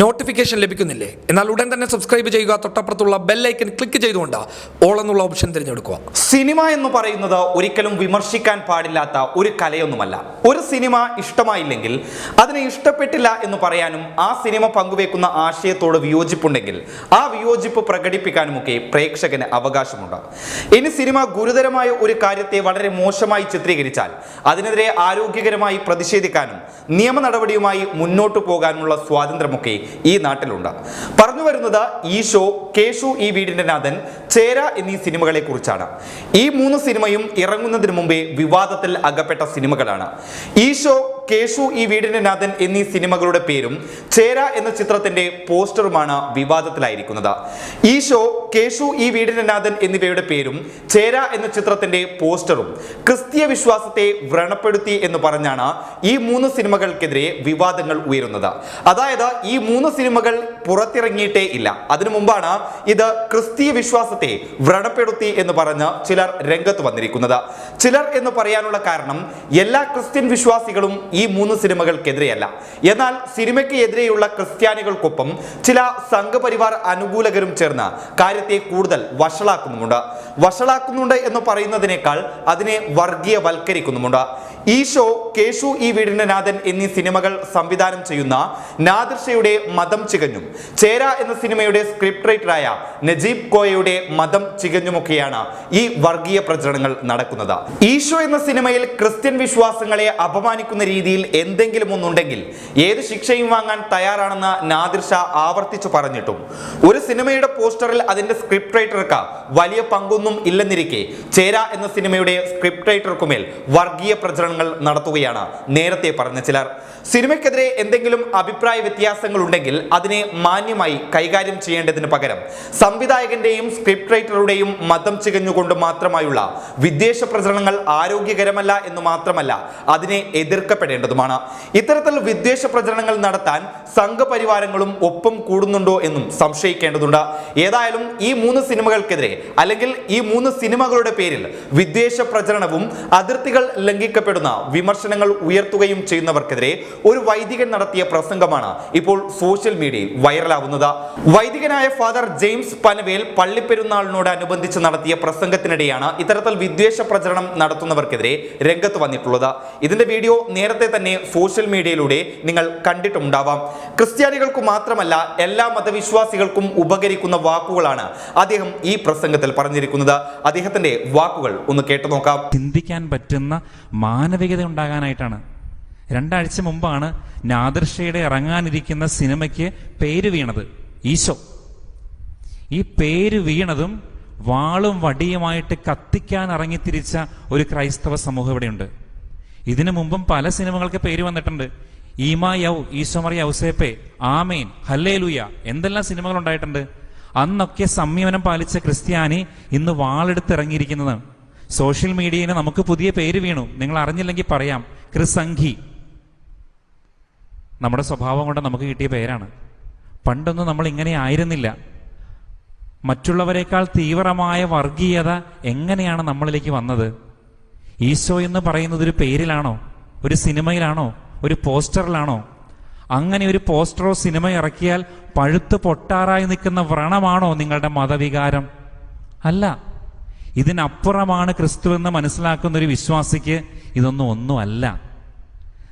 Notification ലഭിക്കുന്നില്ലേ? എന്നാൽ ഉടൻ തന്നെ സബ്സ്ക്രൈബ് ചെയ്യുക തൊട്ടപ്പുറത്തുള്ള ബെല്ലൈക്കൻ ക്ലിക്ക് ചെയ്തുകൊണ്ട് ഓൾ എന്നുള്ള ഓപ്ഷൻ തിരഞ്ഞെടുക്കുക. സിനിമ എന്ന് പറയുന്നത് ഒരിക്കലും വിമർശിക്കാൻ പാടില്ലാത്ത ഒരു കലയൊന്നുമല്ല. ഒരു സിനിമ ഇഷ്ടമായില്ലെങ്കിൽ അതിനെ ഇഷ്ടപ്പെട്ടില്ല എന്ന് പറയാനും ആ സിനിമ പങ്കുവെക്കുന്ന ആശയത്തോട് വിയോജിപ്പുണ്ടെങ്കിൽ ആ വിയോജിപ്പ് പ്രകടിപ്പിക്കാനുമൊക്കെ പ്രേക്ഷകന് അവകാശമുണ്ട്. ഇനി സിനിമ ഗുരുതരമായ ഒരു കാര്യത്തെ വളരെ മോശമായി ചിത്രീകരിച്ചാൽ അതിനെതിരെ ആരോഗ്യകരമായി പ്രതിഷേധിക്കാനും നിയമ നടപടിയുമായി മുന്നോട്ടു പോകാനുമുള്ള സ്വാതന്ത്ര്യമൊക്കെ ഈ നാട്ടിലുണ്ട്. പറഞ്ഞു വരുന്നത് ഈശോ കേശു ഈ വീടിന്റെ നാഥൻ ചേര എന്നീ സിനിമകളെ കുറിച്ചാണ് ഈ മൂന്ന് സിനിമയും ഇറങ്ങുന്നതിന് മുമ്പേ വിവാദത്തിൽ അകപ്പെട്ട സിനിമകളാണ്. ഈശോ കേശു ഈ വീടിന്റെ നാഥൻ എന്നീ സിനിമകളുടെ പേരും ചേര എന്ന ചിത്രത്തിന്റെ പോസ്റ്ററുമാണ് വിവാദത്തിലായിരിക്കുന്നത്. ഈശോ കേശു ഈ വീടിന്റെ നാഥൻ എന്നിവയുടെ പേരും ചേര എന്ന ചിത്രത്തിന്റെ പോസ്റ്ററും ക്രിസ്തീയ വിശ്വാസത്തെ വ്രണപ്പെടുത്തി എന്ന് പറഞ്ഞാണ് ഈ മൂന്ന് സിനിമകൾക്കെതിരെ വിവാദങ്ങൾ ഉയരുന്നത്. അതായത് ഈ മൂന്ന് സിനിമകൾ പുറത്തിറങ്ങിയിട്ടേ ഇല്ല. അതിനു മുമ്പാണ് ഇത് ക്രിസ്തീയ വിശ്വാസത്തെ വ്രണപ്പെടുത്തി എന്ന് പറഞ്ഞ് ചിലർ രംഗത്ത് വന്നിരിക്കുന്നത്. ചിലർ എന്ന് പറയാനുള്ള കാരണം എല്ലാ ക്രിസ്ത്യൻ വിശ്വാസികളും ഈ മൂന്ന് സിനിമകൾക്കെതിരെയല്ല. എന്നാൽ സിനിമയ്ക്ക് എതിരെയുള്ള ക്രിസ്ത്യാനികൾക്കൊപ്പം ചില സംഘപരിവാർ അനുകൂലകരും ചേർന്ന് കാര്യത്തെ കൂടുതൽ വഷളാക്കുന്നുമുണ്ട്. വഷളാക്കുന്നുണ്ട് എന്ന് പറയുന്നതിനേക്കാൾ അതിനെ വർഗീയവൽക്കരിക്കുന്നുമുണ്ട്. ഈശോ കേശു ഈ വീടിന്റെ നാഥൻ എന്നീ സിനിമകൾ സംവിധാനം ചെയ്യുന്ന നാദിർഷയുടെ മതം ചികഞ്ഞും ചേര എന്ന സിനിമയുടെ സ്ക്രിപ്റ്റ് റൈറ്ററായ നജീബ് കോയയുടെ മതം ചികഞ്ഞുമൊക്കെയാണ് ഈ വർഗീയ പ്രചരണങ്ങൾ നടക്കുന്നത്. ഈശോ എന്ന സിനിമയിൽ ക്രിസ്ത്യൻ വിശ്വാസങ്ങളെ അപമാനിക്കുന്ന രീതിയിൽ എന്തെങ്കിലും ഒന്നുണ്ടെങ്കിൽ ഏത് ശിക്ഷയും വാങ്ങാൻ തയ്യാറാണെന്ന് നാദിർഷ ആവർത്തിച്ചു പറഞ്ഞിട്ടും ഒരു സിനിമയുടെ പോസ്റ്ററിൽ അതിന്റെ സ്ക്രിപ്റ്റ് റൈറ്റർക്ക് വലിയ പങ്കൊന്നും ഇല്ലെന്നിരിക്കെ ചേര എന്ന സിനിമയുടെ സ്ക്രിപ്റ്റ് റൈറ്റർക്കുമേൽ വർഗീയ പ്രചരണങ്ങൾ നടത്തുകയാണ്. നേരത്തെ പറഞ്ഞ ചിലർ. സിനിമയ്ക്കെതിരെ എന്തെങ്കിലും അഭിപ്രായ വ്യത്യാസങ്ങൾ ഉണ്ടെങ്കിൽ അതിനെ മാന്യമായി കൈകാര്യം ചെയ്യേണ്ടതിന് പകരം സംവിധായകന്റെയും സ്ക്രിപ്റ്റ് റൈറ്ററുടെയും മതം ചികഞ്ഞുകൊണ്ട് മാത്രമായുള്ള വിദ്വേഷ പ്രചരണങ്ങൾ ആരോഗ്യകരമല്ല എന്ന് മാത്രമല്ല അതിനെ എതിർക്കപ്പെടേണ്ടതുമാണ്. ഇത്തരത്തിൽ വിദ്വേഷ പ്രചരണങ്ങൾ നടത്താൻ സംഘപരിവാരങ്ങളും ഒപ്പം കൂടുന്നുണ്ടോ എന്നും സംശയിക്കേണ്ടതുണ്ട്. ഏതായാലും ഈ മൂന്ന് സിനിമകൾക്കെതിരെ അല്ലെങ്കിൽ ഈ മൂന്ന് സിനിമകളുടെ പേരിൽ വിദ്വേഷ പ്രചരണവും അതിർത്തികൾ ലംഘിക്കപ്പെടുന്ന. വിമർശനങ്ങൾ ഉയർത്തുകയും ചെയ്യുന്നവർക്കെതിരെ ഒരു വൈദികൻ നടത്തിയ പ്രസംഗമാണ് ഇപ്പോൾ സോഷ്യൽ മീഡിയയിൽ വൈറലാവുന്നത്. വൈദികനായ ഫാദർ ജെയിംസ് പനവേൽ പള്ളിപ്പെരുന്നാളിനോടനുബന്ധിച്ച് നടത്തിയ പ്രസംഗത്തിനിടെയാണ് ഇത്തരത്തിൽ വിദ്വേഷ പ്രചരണം നടത്തുന്നവർക്കെതിരെ രംഗത്ത് വന്നിട്ടുള്ളത്. ഇതിന്റെ വീഡിയോ നേരത്തെ തന്നെ സോഷ്യൽ മീഡിയയിലൂടെ നിങ്ങൾ കണ്ടിട്ടുണ്ടാവാം ക്രിസ്ത്യാനികൾക്ക് മാത്രമല്ല എല്ലാ മതവിശ്വാസികൾക്കും ഉപകരിക്കുന്ന വാക്കുകളാണ് അദ്ദേഹം ഈ പ്രസംഗത്തിൽ പറഞ്ഞിരിക്കുന്നത്. അദ്ദേഹത്തിന്റെ വാക്കുകൾ ഒന്ന് കേട്ടു നോക്കാം. ചിന്തിക്കാൻ പറ്റുന്ന മാനവികത ഉണ്ടാകാനായിട്ടാണ്. രണ്ടാഴ്ച മുമ്പാണ് നാദർഷയുടെ ഇറങ്ങാനിരിക്കുന്ന സിനിമയ്ക്ക് പേര് വീണത് ഈശോ. ഈ പേര് വീണതും വാളും വടിയുമായിട്ട് കത്തിക്കാൻ ഇറങ്ങിത്തിരിച്ച ഒരു ക്രൈസ്തവ സമൂഹം ഇവിടെയുണ്ട്. ഇതിനു മുമ്പും പല സിനിമകൾക്ക് പേര് വന്നിട്ടുണ്ട്. ഈമാ യൗ ഈശോമറി ഔസേപ്പെ ആമേൻ ഹല്ലേ ലൂയ എന്തെല്ലാം സിനിമകൾ ഉണ്ടായിട്ടുണ്ട്. അന്നൊക്കെ സംയമനം പാലിച്ച ക്രിസ്ത്യാനി ഇന്ന് വാളെടുത്ത് ഇറങ്ങിയിരിക്കുന്നതാണ് സോഷ്യൽ മീഡിയയിൽ നമുക്ക് പുതിയ പേര് വീണു. നിങ്ങൾ അറിഞ്ഞില്ലെങ്കിൽ പറയാം. ക്രിസംഘി നമ്മുടെ സ്വഭാവം കൊണ്ട് നമുക്ക് കിട്ടിയ പേരാണ്. പണ്ടൊന്നും നമ്മൾ ഇങ്ങനെ ആയിരുന്നില്ല. മറ്റുള്ളവരെക്കാൾ തീവ്രമായ വർഗീയത എങ്ങനെയാണ് നമ്മളിലേക്ക് വന്നത്? ഈശോ എന്ന് പറയുന്നത് ഒരു പേരിലാണോ? ഒരു സിനിമയിലാണോ? ഒരു പോസ്റ്ററിലാണോ? അങ്ങനെ ഒരു പോസ്റ്ററോ സിനിമ ഇറക്കിയാൽ പഴുത്ത് പൊട്ടാറായി നിൽക്കുന്ന വ്രണമാണോ നിങ്ങളുടെ മതവികാരം? അല്ല. ഇതിനപ്പുറമാണ് ക്രിസ്തു എന്ന് മനസ്സിലാക്കുന്ന ഒരു വിശ്വാസിക്ക് ഇതൊന്നും ഒന്നുമല്ല.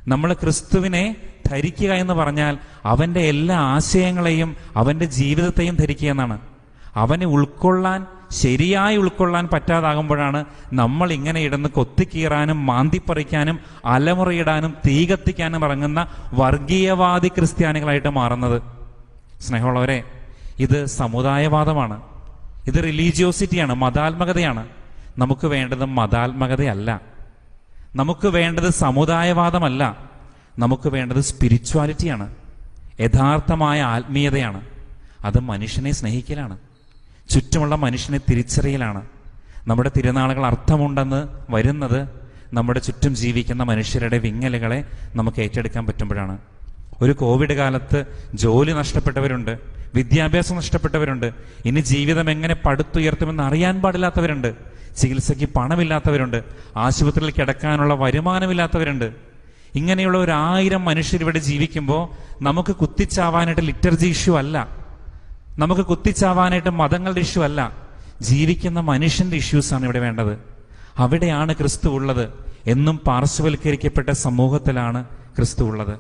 നമ്മൾ ക്രിസ്തുവിനെ ധരിക്കുക എന്ന് പറഞ്ഞാൽ അവന്റെ എല്ലാ ആശയങ്ങളെയും അവന്റെ ജീവിതത്തെയും ധരിക്കുക എന്നാണ്. അവനെ ഉൾക്കൊള്ളാൻ ശരിയായി ഉൾക്കൊള്ളാൻ പറ്റാതാകുമ്പോഴാണ് നമ്മൾ ഇങ്ങനെ ഇടന്ന് കൊത്തിക്കീറാനും മാന്തിപ്പറിക്കാനും അലമുറയിടാനും തീ കത്തിക്കാനും ഇറങ്ങുന്ന വർഗീയവാദി ക്രിസ്ത്യാനികളായിട്ട് മാറുന്നത്. സ്നേഹമുള്ളവരെ ഇത് സമുദായവാദമാണ്. ഇത് റിലീജിയോസിറ്റിയാണ് മതാത്മകതയാണ്. നമുക്ക് വേണ്ടത് മതാത്മകതയല്ല. നമുക്ക് വേണ്ടത് സമുദായവാദമല്ല. നമുക്ക് വേണ്ടത് സ്പിരിച്വാലിറ്റിയാണ് യഥാർത്ഥമായ ആത്മീയതയാണ്. അത് മനുഷ്യനെ സ്നേഹിക്കലാണ്. ചുറ്റുമുള്ള മനുഷ്യനെ തിരിച്ചറിയലാണ്. നമ്മുടെ തിരുനാളുകൾ അർത്ഥമുണ്ടെന്ന് വരുന്നത് നമ്മുടെ ചുറ്റും ജീവിക്കുന്ന മനുഷ്യരുടെ വിങ്ങലുകളെ നമുക്ക് ഏറ്റെടുക്കാൻ പറ്റുമ്പോഴാണ്. ഒരു കോവിഡ് കാലത്ത് ജോലി നഷ്ടപ്പെട്ടവരുണ്ട്. വിദ്യാഭ്യാസം നഷ്ടപ്പെട്ടവരുണ്ട്. ഇനി ജീവിതം എങ്ങനെ പടുത്തുയർത്തുമെന്ന് അറിയാൻ പാടില്ലാത്തവരുണ്ട്. ചികിത്സയ്ക്ക് പണമില്ലാത്തവരുണ്ട്. ആശുപത്രിയിൽ കിടക്കാനുള്ള വരുമാനമില്ലാത്തവരുണ്ട്. ഇങ്ങനെയുള്ള ഒരു ആയിരം മനുഷ്യർ ഇവിടെ ജീവിക്കുമ്പോൾ നമുക്ക് കുത്തിച്ചാവാനായിട്ട് ലിറ്റർജി ഇഷ്യൂ അല്ല. നമുക്ക് കുത്തിച്ചാവാനായിട്ട് മതങ്ങളുടെ ഇഷ്യൂ അല്ല. ജീവിക്കുന്ന മനുഷ്യന്റെ ഇഷ്യൂസാണ് ഇവിടെ വേണ്ടത്. അവിടെയാണ് ക്രിസ്തു ഉള്ളത്. എന്നും പാർശ്വവൽക്കരിക്കപ്പെട്ട സമൂഹത്തിലാണ് ക്രിസ്തു ഉള്ളത്.